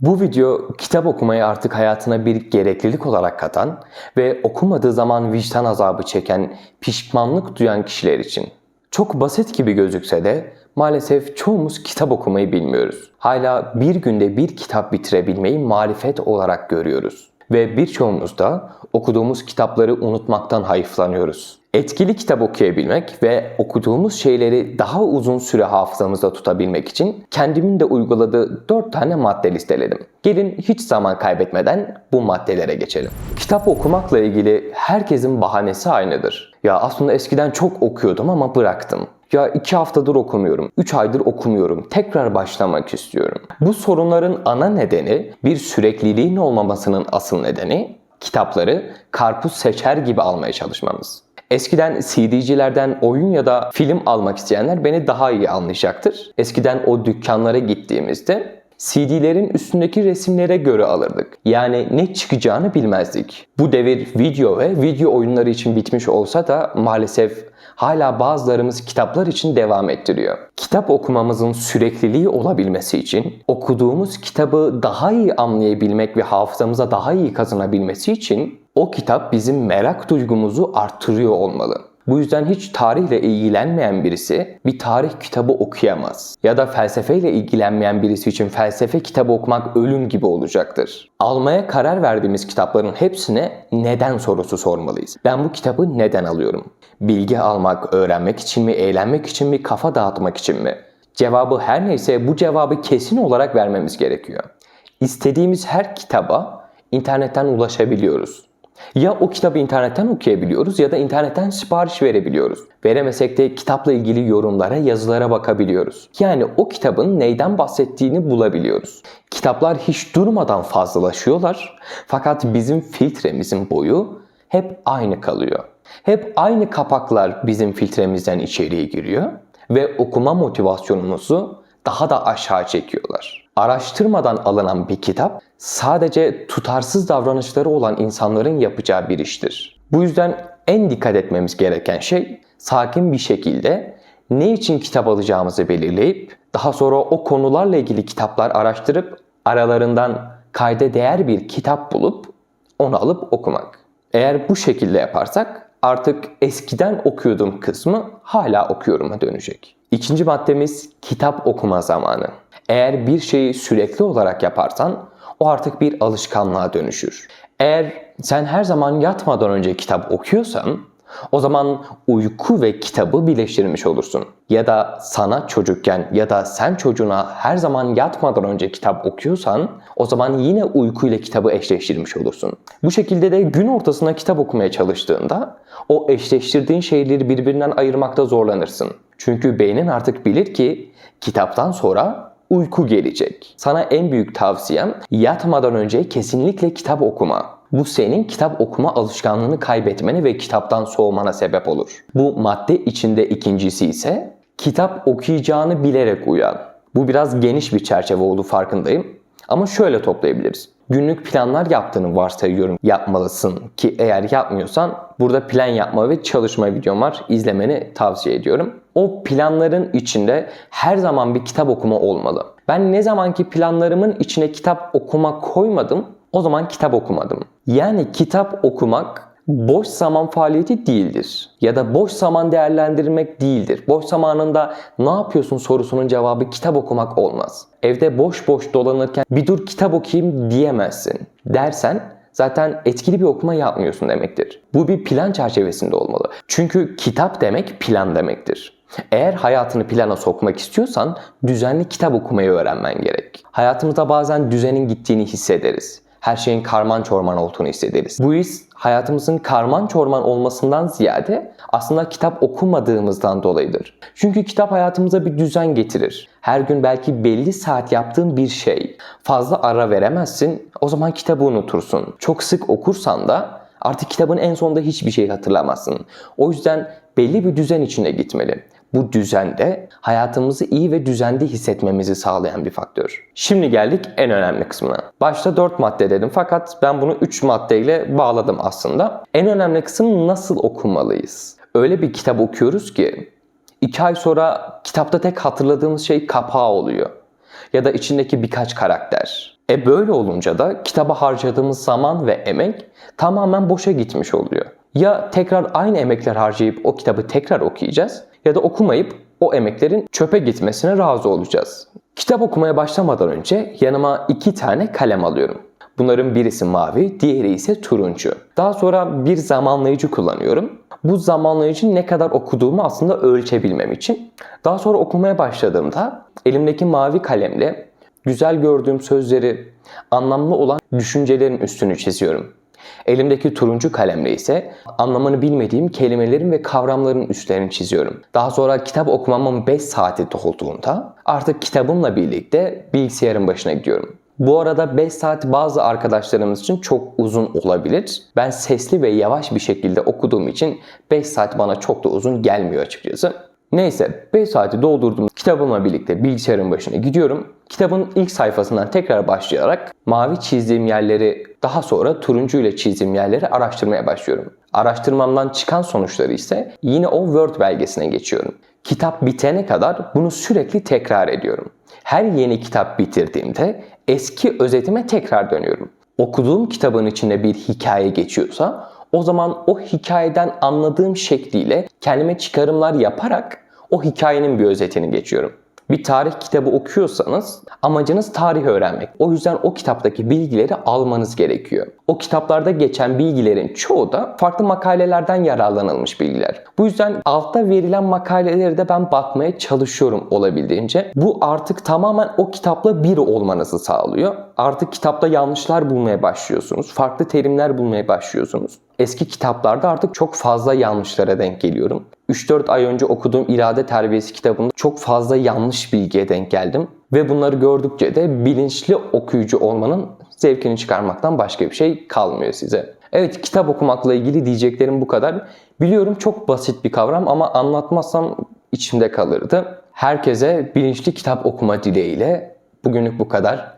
Bu video kitap okumayı artık hayatına bir gereklilik olarak katan ve okumadığı zaman vicdan azabı çeken, pişmanlık duyan kişiler için. Çok basit gibi gözükse de maalesef çoğumuz kitap okumayı bilmiyoruz. Hala bir günde bir kitap bitirebilmeyi marifet olarak görüyoruz. Ve birçoğumuz da okuduğumuz kitapları unutmaktan hayıflanıyoruz. Etkili kitap okuyabilmek ve okuduğumuz şeyleri daha uzun süre hafızamızda tutabilmek için kendimin de uyguladığı 4 tane madde listeledim. Gelin hiç zaman kaybetmeden bu maddelere geçelim. Kitap okumakla ilgili herkesin bahanesi aynıdır. Ya aslında eskiden çok okuyordum ama bıraktım. Ya iki haftadır okumuyorum, üç aydır okumuyorum, tekrar başlamak istiyorum. Bu sorunların ana nedeni bir sürekliliğin olmamasının asıl nedeni kitapları karpuz seçer gibi almaya çalışmamız. Eskiden CD'cilerden oyun ya da film almak isteyenler beni daha iyi anlayacaktır. Eskiden o dükkanlara gittiğimizde CD'lerin üstündeki resimlere göre alırdık. Yani ne çıkacağını bilmezdik. Bu devir video ve video oyunları için bitmiş olsa da maalesef hala bazılarımız kitaplar için devam ettiriyor. Kitap okumamızın sürekliliği olabilmesi için, okuduğumuz kitabı daha iyi anlayabilmek ve hafızamıza daha iyi kazanabilmesi için o kitap bizim merak duygumuzu arttırıyor olmalı. Bu yüzden hiç tarihle ilgilenmeyen birisi bir tarih kitabı okuyamaz. Ya da felsefeyle ilgilenmeyen birisi için felsefe kitabı okumak ölüm gibi olacaktır. Almaya karar verdiğimiz kitapların hepsine neden sorusu sormalıyız. Ben bu kitabı neden alıyorum? Bilgi almak, öğrenmek için mi, eğlenmek için mi, kafa dağıtmak için mi? Cevabı her neyse bu cevabı kesin olarak vermemiz gerekiyor. İstediğimiz her kitaba internetten ulaşabiliyoruz. Ya o kitabı internetten okuyabiliyoruz ya da internetten sipariş verebiliyoruz. Veremesek de kitapla ilgili yorumlara, yazılara bakabiliyoruz. Yani o kitabın neyden bahsettiğini bulabiliyoruz. Kitaplar hiç durmadan fazlalaşıyorlar fakat bizim filtremizin boyu hep aynı kalıyor. Hep aynı kapaklar bizim filtremizden içeriye giriyor ve okuma motivasyonumuzu daha da aşağı çekiyorlar. Araştırmadan alınan bir kitap sadece tutarsız davranışları olan insanların yapacağı bir iştir. Bu yüzden en dikkat etmemiz gereken şey sakin bir şekilde ne için kitap alacağımızı belirleyip daha sonra o konularla ilgili kitaplar araştırıp aralarından kayda değer bir kitap bulup onu alıp okumak. Eğer bu şekilde yaparsak artık eskiden okuyordum kısmı hala okuyorum'a dönecek. İkinci maddemiz kitap okuma zamanı. Eğer bir şeyi sürekli olarak yaparsan o artık bir alışkanlığa dönüşür. Eğer sen her zaman yatmadan önce kitap okuyorsan o zaman uyku ve kitabı birleştirmiş olursun. Ya da sana çocukken ya da sen çocuğuna her zaman yatmadan önce kitap okuyorsan o zaman yine uyku ile kitabı eşleştirmiş olursun. Bu şekilde de gün ortasına kitap okumaya çalıştığında o eşleştirdiğin şeyleri birbirinden ayırmakta zorlanırsın. Çünkü beynin artık bilir ki kitaptan sonra uyku gelecek. Sana en büyük tavsiyem yatmadan önce kesinlikle kitap okuma. Bu senin kitap okuma alışkanlığını kaybetmene ve kitaptan soğumana sebep olur. Bu madde içinde ikincisi ise kitap okuyacağını bilerek uyan. Bu biraz geniş bir çerçeve oldu farkındayım. Ama şöyle toplayabiliriz. Günlük planlar yaptığını varsayıyorum yapmalısın ki eğer yapmıyorsan burada plan yapma ve çalışma videom var. İzlemeni tavsiye ediyorum. O planların içinde her zaman bir kitap okuma olmalı. Ben ne zamanki planlarımın içine kitap okuma koymadım o zaman kitap okumadım. Yani kitap okumak boş zaman faaliyeti değildir. Ya da boş zaman değerlendirmek değildir. Boş zamanında ne yapıyorsun sorusunun cevabı kitap okumak olmaz. Evde boş boş dolanırken bir dur kitap okuyayım diyemezsin. Dersen zaten etkili bir okuma yapmıyorsun demektir. Bu bir plan çerçevesinde olmalı. Çünkü kitap demek plan demektir. Eğer hayatını plana sokmak istiyorsan düzenli kitap okumayı öğrenmen gerek. Hayatımızda bazen düzenin gittiğini hissederiz her şeyin karman çorman olduğunu hissederiz. Bu his hayatımızın karman çorman olmasından ziyade aslında kitap okumadığımızdan dolayıdır. Çünkü kitap hayatımıza bir düzen getirir. Her gün belki belli saat yaptığın bir şey. Fazla ara veremezsin, o zaman kitabı unutursun. Çok sık okursan da artık kitabın en sonunda hiçbir şey hatırlamazsın. O yüzden belli bir düzen içinde gitmeli. Bu düzende hayatımızı iyi ve düzenli hissetmemizi sağlayan bir faktör. Şimdi geldik en önemli kısmına. Başta 4 madde dedim fakat ben bunu 3 maddeyle bağladım aslında. En önemli kısım nasıl okumalıyız? Öyle bir kitap okuyoruz ki 2 ay sonra kitapta tek hatırladığımız şey kapağı oluyor. Ya da içindeki birkaç karakter. E böyle olunca da kitaba harcadığımız zaman ve emek tamamen boşa gitmiş oluyor. Ya tekrar aynı emekler harcayıp o kitabı tekrar okuyacağız ya da okumayıp o emeklerin çöpe gitmesine razı olacağız. Kitap okumaya başlamadan önce yanıma iki tane kalem alıyorum. Bunların birisi mavi, diğeri ise turuncu. Daha sonra bir zamanlayıcı kullanıyorum. Bu zamanlayıcı ne kadar okuduğumu aslında ölçebilmem için. Daha sonra okumaya başladığımda elimdeki mavi kalemle güzel gördüğüm sözleri, anlamlı olan düşüncelerin üstünü çiziyorum. Elimdeki turuncu kalemle ise anlamını bilmediğim kelimelerin ve kavramların üstlerini çiziyorum. Daha sonra kitap okumamın 5 saati dolduğunda artık kitabımla birlikte bilgisayarın başına gidiyorum. Bu arada 5 saat bazı arkadaşlarımız için çok uzun olabilir. Ben sesli ve yavaş bir şekilde okuduğum için 5 saat bana çok da uzun gelmiyor açıkçası. Neyse 5 saati doldurdum. Kitabımla birlikte bilgisayarın başına gidiyorum. Kitabın ilk sayfasından tekrar başlayarak mavi çizdiğim yerleri daha sonra turuncu ile çizdiğim yerleri araştırmaya başlıyorum. Araştırmamdan çıkan sonuçları ise yine o Word belgesine geçiyorum. Kitap bitene kadar bunu sürekli tekrar ediyorum. Her yeni kitap bitirdiğimde eski özetime tekrar dönüyorum. Okuduğum kitabın içinde bir hikaye geçiyorsa o zaman o hikayeden anladığım şekliyle kendime çıkarımlar yaparak o hikayenin bir özetini geçiyorum. Bir tarih kitabı okuyorsanız amacınız tarih öğrenmek. O yüzden o kitaptaki bilgileri almanız gerekiyor. O kitaplarda geçen bilgilerin çoğu da farklı makalelerden yararlanılmış bilgiler. Bu yüzden altta verilen makaleleri de ben bakmaya çalışıyorum olabildiğince. Bu artık tamamen o kitapla bir olmanızı sağlıyor. Artık kitapta yanlışlar bulmaya başlıyorsunuz. Farklı terimler bulmaya başlıyorsunuz. Eski kitaplarda artık çok fazla yanlışlara denk geliyorum. 3-4 ay önce okuduğum İrade Terbiyesi kitabında çok fazla yanlış bilgiye denk geldim. Ve bunları gördükçe de bilinçli okuyucu olmanın zevkini çıkarmaktan başka bir şey kalmıyor size. Evet kitap okumakla ilgili diyeceklerim bu kadar. Biliyorum çok basit bir kavram ama anlatmazsam içimde kalırdı. Herkese bilinçli kitap okuma dileğiyle bugünlük bu kadar.